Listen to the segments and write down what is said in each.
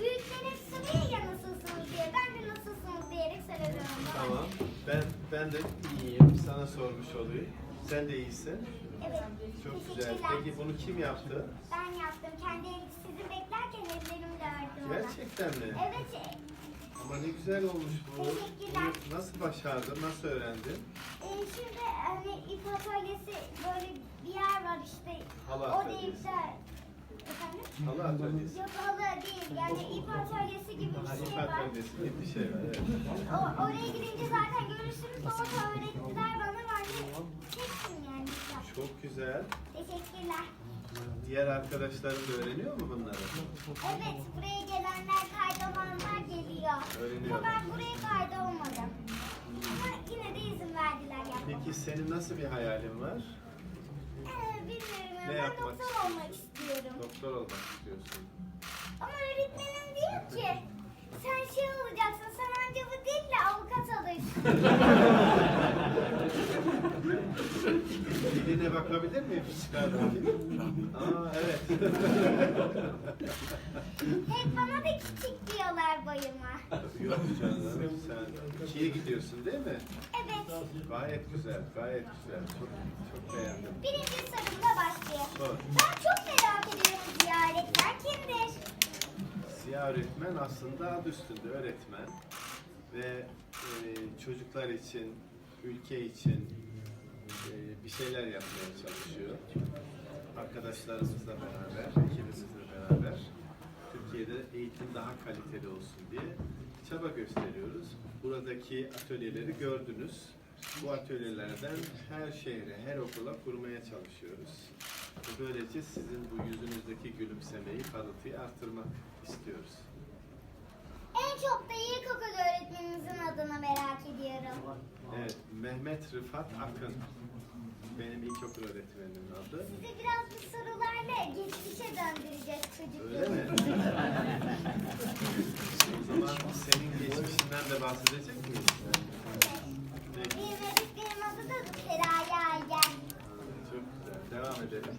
Büyükler hep soruyor ya nasılsınız diye. Ben de nasılsınız diyerek soruyorum. Tamam. Ben ben de iyiyim. Sana sormuş olayım. Sen de iyisin. Evet. Çok güzel. Teşekkürler. Peki bunu kim yaptı? Ben yaptım. Kendi sizi beklerken ellerim dördü ona. Gerçekten mi? Evet. e, Ama ne güzel olmuş bu. Teşekkürler. Bunu nasıl başardın? Nasıl öğrendin? e, şimdi hani ip atölyesi böyle bir yer var işte. Halı o atölyesi. değil de. Halı atölyesi. Yok halı değil. Yani ip atölyesi gibi bir şey var. atölyesi gibi bir şey var. Evet. O, oraya gidince zaten görürsünüz. Orada öğrettiler bana. Ben de çektim yani. Çok güzel. Teşekkürler. Diğer arkadaşların da öğreniyor mu bunları? Evet, buraya gelenler kaydolanlar geliyor. Öğreniyor. Ama ben buraya kaydolmadım. Ama yine de izin verdiler yapmama. Peki senin nasıl bir hayalin var? Ee, bilmiyorum. Ne ben yapmak doktor istiyorsun? olmak istiyorum. Doktor olmak istiyorsun. Ama öğretmenim diyor ki sen şey olacaksın, sen anca bu değil de avukat alırsın. Diline bakabilir miyim? Bakayım. Aa evet. Hep bana da küçük diyorlar boyuma. Yok canım sen ikiye gidiyorsun değil mi? Evet, Gayet güzel, gayet güzel. Çok çok beğendim. Öğretmen aslında adı üstünde öğretmen ve e, çocuklar için, ülke için e, bir şeyler yapmaya çalışıyor. Arkadaşlarımızla beraber, ekibimizle beraber Türkiye'de eğitim daha kaliteli olsun diye çaba gösteriyoruz. Buradaki atölyeleri gördünüz. Bu atölyelerden her şehre, her okula kurmaya çalışıyoruz. Böylece sizin bu yüzünüzdeki gülümsemeyi, parıltıyı arttırmak istiyoruz. En çok da ilkokul öğretmeninizin adını merak ediyorum. Evet, Mehmet Rıfat Akın. Benim ilkokul öğretmenimin adı. Sizi biraz bu sorularla geçmişe döndüreceğiz. Öyle mi? o zaman senin geçmişinden de bahsedecek miyiz? Edelim.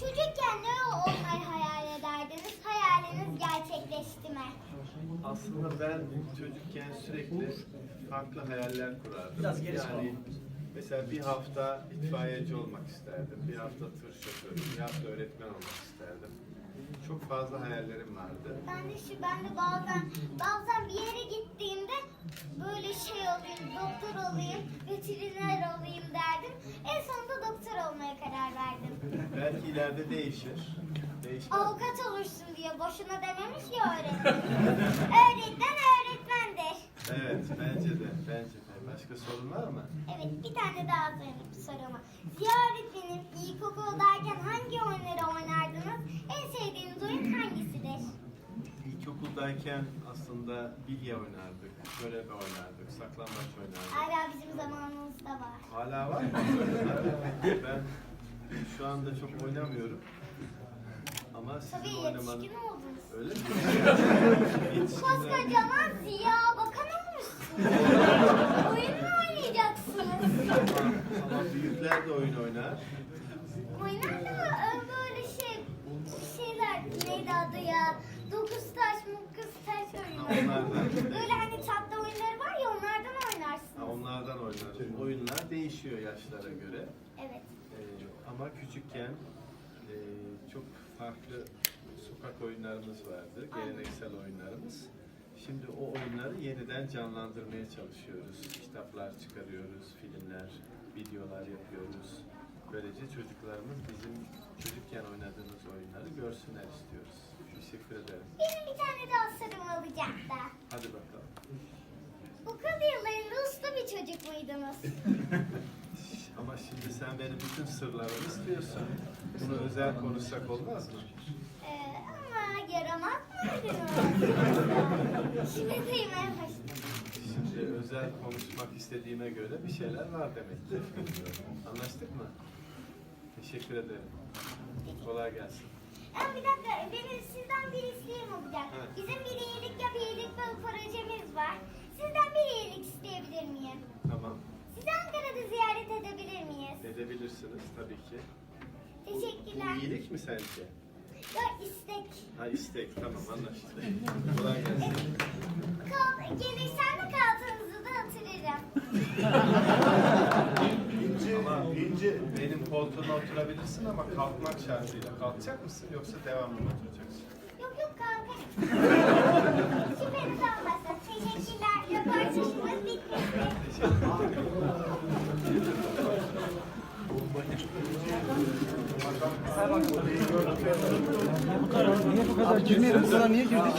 Çocukken ne olmayı hayal ederdiniz? Hayaliniz gerçekleşti mi? Aslında ben çocukken sürekli farklı hayaller kurardım. Biraz geri yani mesela bir hafta itfaiyeci olmak isterdim, bir hafta tır şoförü, bir hafta öğretmen olmak isterdim. Çok fazla hayallerim vardı. Ben de şu ben de bazen bazen bir yere gittiğimde böyle şey olayım, doktor olayım, veteriner olayım derdim. En sonunda doktor olmaya karar verdim. Belki ileride değişir. Değişmez. Avukat olursun diye boşuna dememiş ya öğretmen. Öğretmen öğretmendir. Evet, bence de, bence de. Başka sorun var mı? Evet bir tane daha sorayım soruma. Ziya öğretmenim ilkokuldayken hangi oyunları oynardınız? En sevdiğiniz oyun hangisidir? İlkokuldayken aslında bilye oynardık, körebe oynardık, saklambaç oynardık. Hala var. Hala var mı? ben şu anda çok oynamıyorum. Ama sizin Tabii oynamanın... yetişkin oldunuz. Öyle mi? Koskocaman Ziya bakan olmuşsunuz. oyun mu oynayacaksınız? Ama, büyükler de oyun oynar. Oynar da e, böyle şey şeyler neydi adı ya? Dokuz taş mukuz taş oyunu. Onlardan hani tatlı oyunları var ya onlardan Ha, oynarsınız. onlardan oynar. Oyunlar değişiyor yaşlara göre. Evet. Ee, ama küçükken e, çok farklı sokak oyunlarımız vardı, geleneksel oyunlarımız. Şimdi o oyunları yeniden canlandırmaya çalışıyoruz. Kitaplar çıkarıyoruz, filmler, videolar yapıyoruz. Böylece çocuklarımız bizim çocukken oynadığımız oyunları görsünler istiyoruz. Teşekkür ederim. Benim bir tane daha sorum olacak da. Hadi bakalım. Okul yıllarında uslu bir çocuk muydunuz? Ama şimdi sen benim bütün sırlarımı istiyorsun. Bunu özel konuşsak olmaz mı? Ee, ama yaramaz mıydınız? Şimdi duymaya başladım. Şimdi özel konuşmak istediğime göre bir şeyler var demek ki. Anlaştık mı? Teşekkür ederim. Kolay gelsin. Ama bir dakika, benim sizden bir isteğim olacak. Evet. Bizim bir iyilik ya bir iyilik projemiz var. Sizden bir iyilik isteyebilir miyim? Tamam. Sizi Ankara'da ziyaret edebilir miyiz? Edebilirsiniz tabii ki. Bu Teşekkürler. iyilik mi sence? Ya istek. Ha istek tamam anlaştık. Kolay gelsin. Kal, gelirsen de kaltığınızı da hatırlarım. İnci, İnci benim koltuğuna oturabilirsin ama kalkmak şartıyla. Kalkacak mısın yoksa devamlı mı oturacaksın? Yok yok kalkarım. Şüpheniz olmasın. Niye bu kadar girmeyelim? Bu kadar niye girdik?